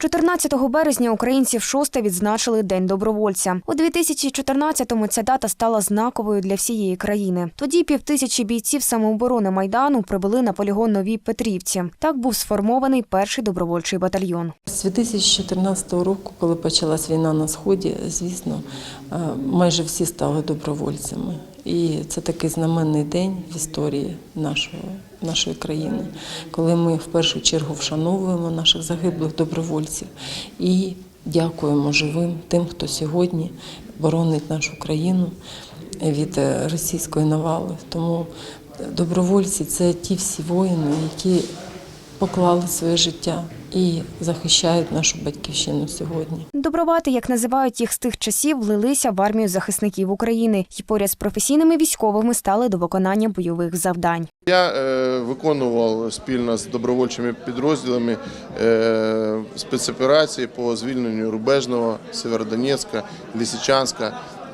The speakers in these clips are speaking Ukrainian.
14 березня українці вшосте відзначили День добровольця. У 2014-му ця дата стала знаковою для всієї країни. Тоді півтисячі бійців самооборони майдану прибули на полігон Новій Петрівці. Так був сформований перший добровольчий батальйон. З 2014 року, коли почалась війна на сході, звісно, е, майже всі стали добровольцями. І це такий знаменний день в історії нашого, нашої країни, коли ми в першу чергу вшановуємо наших загиблих добровольців і дякуємо живим тим, хто сьогодні боронить нашу країну від е, російської навали. Тому добровольці це ті всі воїни, які поклали своє життя і захищають нашу батьківщину сьогодні. Добровати, як називають їх з тих часів, влилися в армію захисників України і поряд з професійними військовими стали до виконання бойових завдань. Я е, виконував спільно з добровольчими підрозділами е, спецоперації по звільненню Рубежного, Северодонецька, Лисичанська.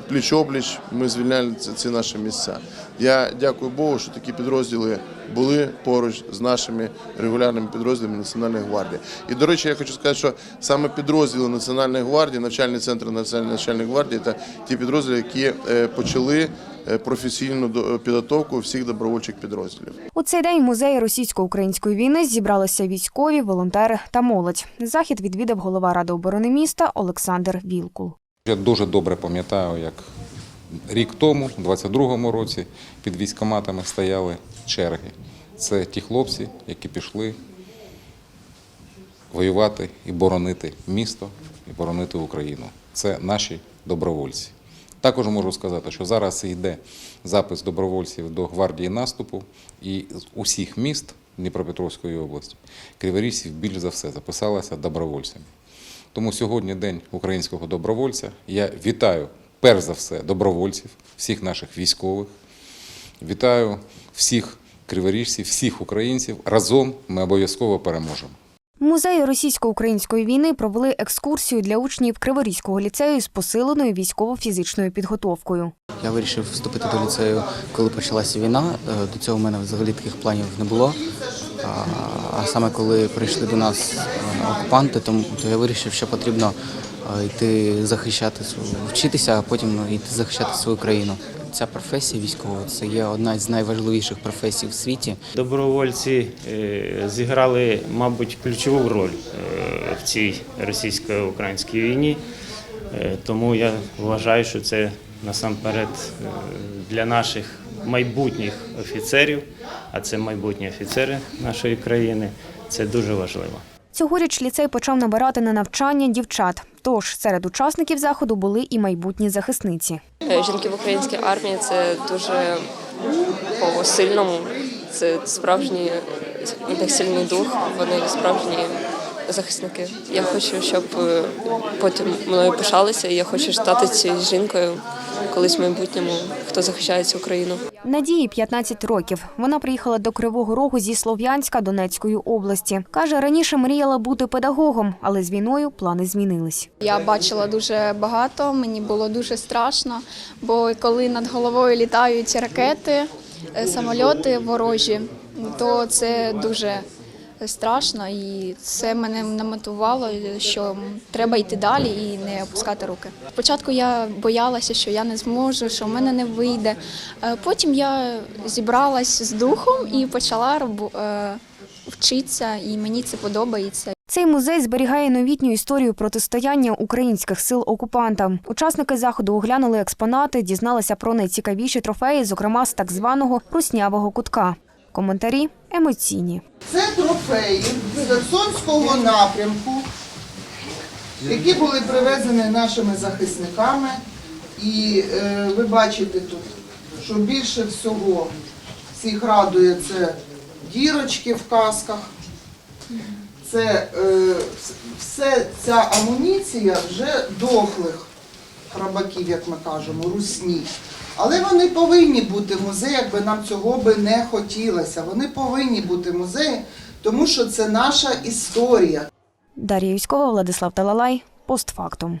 Пліч-обліч ми звільняли ці, ці наші місця. Я дякую Богу, що такі підрозділи були поруч з нашими регулярними підрозділами Національної гвардії. І до речі, я хочу сказати, що саме підрозділи Національної гвардії, навчальний центр Національної навчальної гвардії та ті підрозділи, які е, почали е, професійну до- підготовку всіх добровольчих підрозділів. У цей день музеї російсько-української війни зібралися військові, волонтери та молодь. Захід відвідав голова ради оборони міста Олександр Вілкул. Я дуже добре пам'ятаю, як рік тому, у 22-му році, під військоматами стояли черги. Це ті хлопці, які пішли воювати і боронити місто, і боронити Україну. Це наші добровольці. Також можу сказати, що зараз йде запис добровольців до гвардії наступу, і з усіх міст Дніпропетровської області криворіжців більш за все записалися добровольцями. Тому сьогодні День українського добровольця. Я вітаю перш за все добровольців, всіх наших військових. Вітаю всіх криворіжців, всіх українців. Разом ми обов'язково переможемо. Музеї російсько-української війни провели екскурсію для учнів Криворізького ліцею з посиленою військово-фізичною підготовкою. Я вирішив вступити до ліцею, коли почалася війна. Е, До цього в мене взагалі таких планів не було. А- саме коли прийшли до нас е, окупанти, то, то я вирішив, що потрібно йти захищати свою, вчитися, а потім йти захищати свою країну. Ця професія військова це є одна з найважливіших професій в світі. Добровольці е, зіграли, мабуть, ключову роль е, в цій російсько-українській війні. Е, Тому я вважаю, що це насамперед для наших майбутніх офіцерів, а це майбутні офіцери нашої країни. Це дуже важливо. Цьогоріч ліцей почав набирати на навчання дівчат. Тож серед учасників заходу були і майбутні захисниці. Е, Жінки в українській армії це дуже по сильному. Це справжній них сильний дух. Вони справжні захисники. Я хочу, щоб е, потім мною пишалися. і Я хочу стати цією жінкою колись в майбутньому, хто захищає цю Україну. Надії 15 років. Вона приїхала до Кривого Рогу зі Слов'янська Донецької області. Каже, раніше мріяла бути педагогом, але з війною плани змінились. Я бачила дуже багато, мені було дуже страшно, бо коли над головою літають ракети, е, самольоти ворожі, то це дуже страшно, і це мене намотивувало, що треба йти далі і не опускати руки. Спочатку я боялася, що я не зможу, що в мене не вийде. Е, Потім я зібралась з духом і почала е, вчитися, і мені це подобається. Цей музей зберігає новітню історію протистояння українських сил окупантам. Учасники заходу оглянули експонати, дізналися про найцікавіші трофеї, зокрема з так званого руснявого кутка. Коментарі емоційні. Це трофеї з Херсонського напрямку, які були привезені нашими захисниками. І е, ви бачите тут, що більше всього всіх радує це дірочки в касках. Це е, все ця амуніція вже дохлих храбаків, як ми кажемо, русні. Але вони повинні бути в музеї, якби нам цього би не хотілося. Вони повинні бути в музеї, тому що це наша історія. Дар'я Юськова, Владислав Талалай. Постфактум.